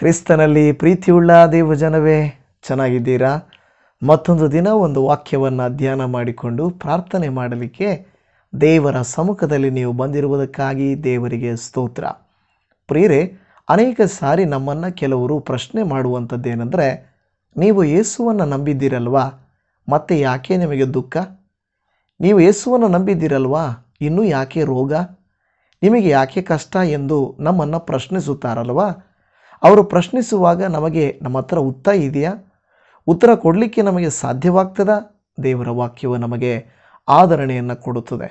ಕ್ರಿಸ್ತನಲ್ಲಿ ಪ್ರೀತಿಯುಳ್ಳ ದೇವ ಜನವೇ ಚೆನ್ನಾಗಿದ್ದೀರಾ? ಮತ್ತೊಂದು ದಿನ ಒಂದು ವಾಕ್ಯವನ್ನು ಧ್ಯಾನ ಮಾಡಿಕೊಂಡು ಪ್ರಾರ್ಥನೆ ಮಾಡಲಿಕ್ಕೆ ದೇವರ ಸಮ್ಮುಖದಲ್ಲಿ ನೀವು ಬಂದಿರುವುದಕ್ಕಾಗಿ ದೇವರಿಗೆ ಸ್ತೋತ್ರ. ಪ್ರಿಯರೇ, ಅನೇಕ ಸಾರಿ ನಮ್ಮನ್ನು ಕೆಲವರು ಪ್ರಶ್ನೆ ಮಾಡುವಂಥದ್ದೇನೆಂದರೆ, ನೀವು ಯೇಸುವನ್ನು ನಂಬಿದ್ದೀರಲ್ವಾ? ಮತ್ತೆ ಯಾಕೆ ನಿಮಗೆ ದುಃಖ? ನೀವು ಯೇಸುವನ್ನು ನಂಬಿದ್ದೀರಲ್ವಾ? ಇನ್ನೂ ಯಾಕೆ ರೋಗ? ನಿಮಗೆ ಯಾಕೆ ಕಷ್ಟ ಎಂದು ನಮ್ಮನ್ನು ಪ್ರಶ್ನಿಸುತ್ತಾರಲ್ವಾ? ಅವರು ಪ್ರಶ್ನಿಸುವಾಗ ನಮಗೆ ನಮ್ಮ ಹತ್ರ ಉತ್ತರ ಇದೆಯಾ? ಉತ್ತರ ಕೊಡಲಿಕ್ಕೆ ನಮಗೆ ಸಾಧ್ಯವಾಗ್ತದ? ದೇವರ ವಾಕ್ಯವು ನಮಗೆ ಆದರಣೆಯನ್ನು ಕೊಡುತ್ತದೆ.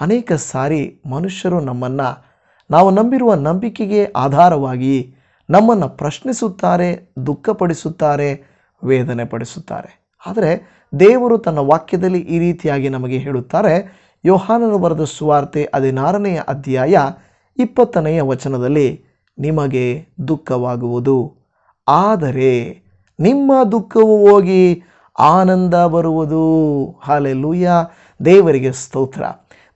ಅನೇಕ ಸಾರಿ ಮನುಷ್ಯರು ನಮ್ಮನ್ನು, ನಾವು ನಂಬಿರುವ ನಂಬಿಕೆಗೆ ಆಧಾರವಾಗಿ ನಮ್ಮನ್ನು ಪ್ರಶ್ನಿಸುತ್ತಾರೆ, ದುಃಖಪಡಿಸುತ್ತಾರೆ ವೇದನೆ ಪಡಿಸುತ್ತಾರೆ ಆದರೆ ದೇವರು ತನ್ನ ವಾಕ್ಯದಲ್ಲಿ ಈ ರೀತಿಯಾಗಿ ನಮಗೆ ಹೇಳುತ್ತಾರೆ. ಯೋಹಾನನು ಬರೆದ ಸುವಾರ್ತೆ ಹದಿನಾರನೆಯ ಅಧ್ಯಾಯ ಇಪ್ಪತ್ತನೆಯ ವಚನದಲ್ಲಿ ನಿಮಗೆ ದುಃಖವಾಗುವುದು. ಆದರೆ ನಿಮ್ಮ ದುಃಖವು ಹೋಗಿ ಆನಂದ ಬರುವುದು. ಹಾಲೆಲ್ಲೂಯ್ಯ ದೇವರಿಗೆ ಸ್ತೋತ್ರ.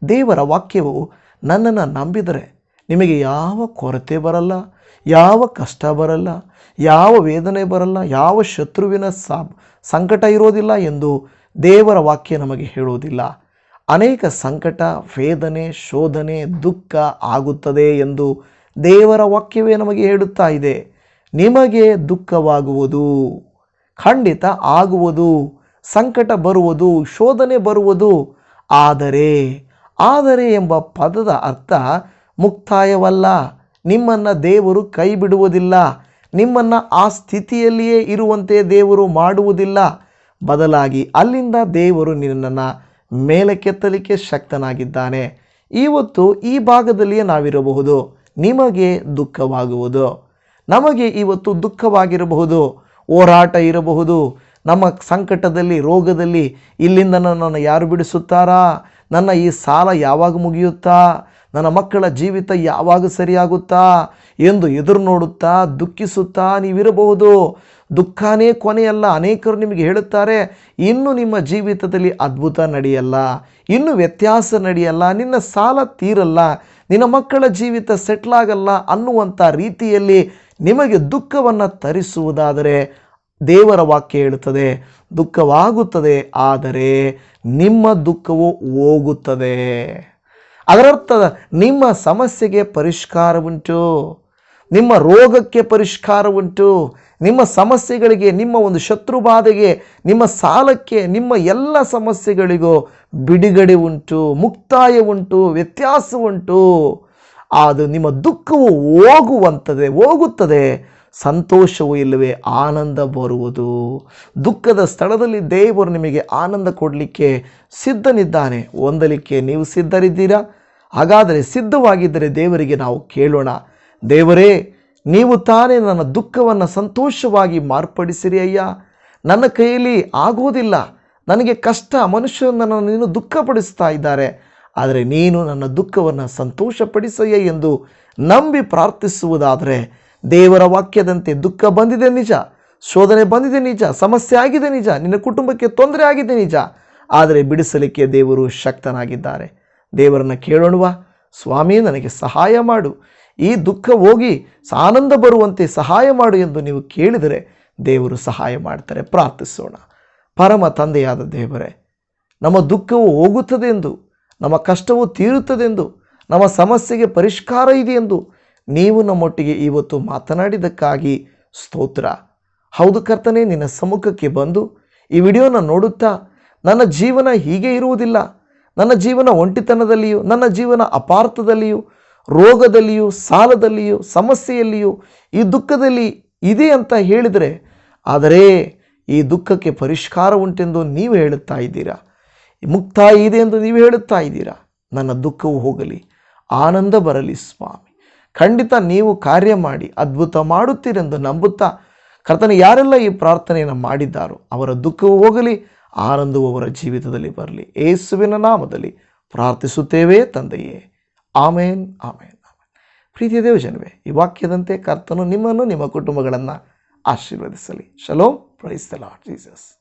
ದೇವರ ವಾಕ್ಯವು ನನ್ನನ್ನು ನಂಬಿದರೆ ನಿಮಗೆ ಯಾವ ಕೊರತೆ ಬರಲ್ಲ, ಯಾವ ಕಷ್ಟ ಬರಲ್ಲ, ಯಾವ ವೇದನೆ ಬರಲ್ಲ, ಯಾವ ಶತ್ರುವಿನ ಸಂಕಟ ಇರೋದಿಲ್ಲ ಎಂದು ದೇವರ ವಾಕ್ಯ ನಮಗೆ ಹೇಳುವುದಿಲ್ಲ. ಅನೇಕ ಸಂಕಟ, ವೇದನೆ, ಶೋಧನೆ, ದುಃಖ ಆಗುತ್ತದೆ ಎಂದು ದೇವರ ವಾಕ್ಯವೇ ನಮಗೆ ಹೇಳುತ್ತಾ ಇದೆ, ನಿಮಗೆ ದುಃಖವಾಗುವುದು, ಖಂಡಿತ ಆಗುವುದು, ಸಂಕಟ ಬರುವುದು, ಶೋಧನೆ ಬರುವುದು, ಆದರೆ ಆದರೆ ಎಂಬ ಪದದ ಅರ್ಥ ಮುಕ್ತಾಯವಲ್ಲ. ನಿಮ್ಮನ್ನು ದೇವರು ಕೈ ಬಿಡುವುದಿಲ್ಲ ನಿಮ್ಮನ್ನು ಆ ಸ್ಥಿತಿಯಲ್ಲಿಯೇ ಇರುವಂತೆ ದೇವರು ಮಾಡುವುದಿಲ್ಲ. ಬದಲಾಗಿ ಅಲ್ಲಿಂದ ದೇವರು ನಿನ್ನನ್ನು ಮೇಲಕ್ಕೆತ್ತಲಿಕ್ಕೆ ಶಕ್ತನಾಗಿದ್ದಾನೆ. ಇವತ್ತು ಈ ಭಾಗದಲ್ಲಿಯೇ ನಾವಿರಬಹುದು. ನಿಮಗೆ ದುಃಖವಾಗುವುದು. ನಮಗೆ ಇವತ್ತು ದುಃಖವಾಗಿರಬಹುದು, ಹೋರಾಟ ಇರಬಹುದು. ನಮ್ಮ ಸಂಕಟದಲ್ಲಿ, ರೋಗದಲ್ಲಿ ಇಲ್ಲಿಂದ ನನ್ನನ್ನು ಯಾರು ಬಿಡಿಸುತ್ತಾರಾ? ನನ್ನ ಈ ಸಾಲ ಯಾವಾಗ ಮುಗಿಯುತ್ತಾ? ನನ್ನ ಮಕ್ಕಳ ಜೀವಿತ ಯಾವಾಗ ಸರಿಯಾಗುತ್ತಾ ಎಂದು ಎದುರು ನೋಡುತ್ತಾ, ದುಃಖಿಸುತ್ತಾ ನೀವಿರಬಹುದು. ದುಃಖನೇ ಕೊನೆಯಲ್ಲ. ಅನೇಕರು ನಿಮಗೆ ಹೇಳುತ್ತಾರೆ, ಇನ್ನು ನಿಮ್ಮ ಜೀವಿತದಲ್ಲಿ ಅದ್ಭುತ ನಡೆಯಲ್ಲ. ಇನ್ನು ವ್ಯತ್ಯಾಸ ನಡೆಯಲ್ಲ. ನಿನ್ನ ಸಾಲ ತೀರಲ್ಲ. ನಿನ್ನ ಮಕ್ಕಳ ಜೀವಿತ ಸೆಟ್ಲ್ ಆಗಲ್ಲ ಅನ್ನುವಂಥ ರೀತಿಯಲ್ಲಿ ನಿಮಗೆ ದುಃಖವನ್ನು ತರಿಸುವುದಾದರೆ ದೇವರ ವಾಕ್ಯ ಹೇಳುತ್ತದೆ, ದುಃಖವಾಗುತ್ತದೆ, ಆದರೆ ನಿಮ್ಮ ದುಃಖವು ಹೋಗುತ್ತದೆ. ಅದರರ್ಥ ನಿಮ್ಮ ಸಮಸ್ಯೆಗೆ ಪರಿಷ್ಕಾರ ಉಂಟು. ನಿಮ್ಮ ರೋಗಕ್ಕೆ ಪರಿಷ್ಕಾರ ಉಂಟು. ನಿಮ್ಮ ಸಮಸ್ಯೆಗಳಿಗೆ, ನಿಮ್ಮ ಒಂದು ಶತ್ರುಬಾಧೆಗೆ ನಿಮ್ಮ ಸಾಲಕ್ಕೆ, ನಿಮ್ಮ ಎಲ್ಲ ಸಮಸ್ಯೆಗಳಿಗೂ ಬಿಡುಗಡೆ ಉಂಟು, ಮುಕ್ತಾಯ ಉಂಟು, ವ್ಯತ್ಯಾಸ ಉಂಟು. ಅದು ನಿಮ್ಮ ದುಃಖವು ಹೋಗುವಂಥದ್ದೆ ಹೋಗುತ್ತದೆ. ಸಂತೋಷವೂ ಇಲ್ಲವೇ, ಆನಂದ ಬರುವುದು. ದುಃಖದ ಸ್ಥಳದಲ್ಲಿ ದೇವರು ನಿಮಗೆ ಆನಂದ ಕೊಡಲಿಕ್ಕೆ ಸಿದ್ಧನಿದ್ದಾನೆ. ಹೊಂದಲಿಕ್ಕೆ ನೀವು ಸಿದ್ಧರಿದ್ದೀರಾ? ಹಾಗಾದರೆ ಸಿದ್ಧವಾಗಿದ್ದರೆ ದೇವರಿಗೆ ನಾವು ಕೇಳೋಣ. ದೇವರೇ, ನೀವು ತಾನೇ ನನ್ನ ದುಃಖವನ್ನು ಸಂತೋಷವಾಗಿ ಮಾರ್ಪಡಿಸಿರಿ ಅಯ್ಯ. ನನ್ನ ಕೈಯಲ್ಲಿ ಆಗೋದಿಲ್ಲ. ನನಗೆ ಕಷ್ಟ ಮನುಷ್ಯನನ್ನು ನೀನು ದುಃಖಪಡಿಸ್ತಾ ಇದ್ದಾರೆ. ಆದರೆ ನೀನು ನನ್ನ ದುಃಖವನ್ನು ಸಂತೋಷಪಡಿಸಯ್ಯ ಎಂದು ನಂಬಿ ಪ್ರಾರ್ಥಿಸುವುದಾದರೆ ದೇವರ ವಾಕ್ಯದಂತೆ ದುಃಖ ಬಂದಿದೆ ನಿಜ, ಶೋಧನೆ ಬಂದಿದೆ ನಿಜ, ಸಮಸ್ಯೆ ಆಗಿದೆ ನಿಜ, ನಿನ್ನ ಕುಟುಂಬಕ್ಕೆ ತೊಂದರೆ ಆಗಿದೆ ನಿಜ. ಆದರೆ ಬಿಡಿಸಲಿಕ್ಕೆ ದೇವರು ಶಕ್ತನಾಗಿದ್ದಾರೆ. ದೇವರನ್ನು ಕೇಳೋಣವ. ಸ್ವಾಮಿ, ನನಗೆ ಸಹಾಯ ಮಾಡು. ಈ ದುಃಖ ಹೋಗಿ ಆನಂದ ಬರುವಂತೆ ಸಹಾಯ ಮಾಡು ಎಂದು ನೀವು ಕೇಳಿದರೆ ದೇವರು ಸಹಾಯ ಮಾಡ್ತಾರೆ. ಪ್ರಾರ್ಥಿಸೋಣ. ಪರಮ ತಂದೆಯಾದ ದೇವರೇ, ನಮ್ಮ ದುಃಖವು ಹೋಗುತ್ತದೆ ಎಂದು ನಮ್ಮ ಕಷ್ಟವು ತೀರುತ್ತದೆಂದು, ನಮ್ಮ ಸಮಸ್ಯೆಗೆ ಪರಿಷ್ಕಾರ ಇದೆಯೆಂದು ನೀವು ನಮ್ಮೊಟ್ಟಿಗೆ ಇವತ್ತು ಮಾತನಾಡಿದ್ದಕ್ಕಾಗಿ ಸ್ತೋತ್ರ. ಹೌದು ಕರ್ತನೆ, ನಿನ್ನ ಸಮ್ಮುಖಕ್ಕೆ ಬಂದು ಈ ವಿಡಿಯೋನ ನೋಡುತ್ತಾ ನನ್ನ ಜೀವನ ಹೀಗೆ ಇರುವುದಿಲ್ಲ. ನನ್ನ ಜೀವನ ಒಂಟಿತನದಲ್ಲಿಯೂ, ನನ್ನ ಜೀವನ ಅಪಾರ್ಥದಲ್ಲಿಯೂ, ರೋಗದಲ್ಲಿಯೂ, ಸಾಲದಲ್ಲಿಯೂ, ಸಮಸ್ಯೆಯಲ್ಲಿಯೂ, ಈ ದುಃಖದಲ್ಲಿ ಇದೆ ಅಂತ ಹೇಳಿದರೆ, ಆದರೆ ಈ ದುಃಖಕ್ಕೆ ಪರಿಷ್ಕಾರ ಉಂಟೆಂದು ನೀವು ಹೇಳುತ್ತಾ ಇದ್ದೀರಾ? ಮುಕ್ತಾಯ ಇದೆ ಎಂದು ನೀವು ಹೇಳುತ್ತಾ ಇದ್ದೀರಾ? ನನ್ನ ದುಃಖವು ಹೋಗಲಿ, ಆನಂದ ಬರಲಿ ಸ್ವಾಮಿ. ಖಂಡಿತ ನೀವು ಕಾರ್ಯ ಮಾಡಿ, ಅದ್ಭುತ ಮಾಡುತ್ತೀರೆಂದು ನಂಬುತ್ತಾ ಕರ್ತನ ಯಾರೆಲ್ಲ ಈ ಪ್ರಾರ್ಥನೆಯನ್ನು ಮಾಡಿದ್ದಾರೋ ಅವರ ದುಃಖವು ಹೋಗಲಿ ಆನಂದವು ಅವರ ಜೀವಿತದಲ್ಲಿ ಬರಲಿ. ಏಸುವಿನ ನಾಮದಲ್ಲಿ ಪ್ರಾರ್ಥಿಸುತ್ತೇವೆ ತಂದೆಯೇ. ಆಮೇನ್ ಆಮೇನ್ ಆಮೇನ್. ಪ್ರೀತಿಯ ದೇವಜನವೇ, ಈ ವಾಕ್ಯದಂತೆ ಕರ್ತನು ನಿಮ್ಮನ್ನು ನಿಮ್ಮ ಕುಟುಂಬಗಳನ್ನು ಆಶೀರ್ವದಿಸಲಿ. ಶಲೋ ಪ್ರೈಸ್ ದ ಲಾರ್ಡ್ ಜೀಸಸ್.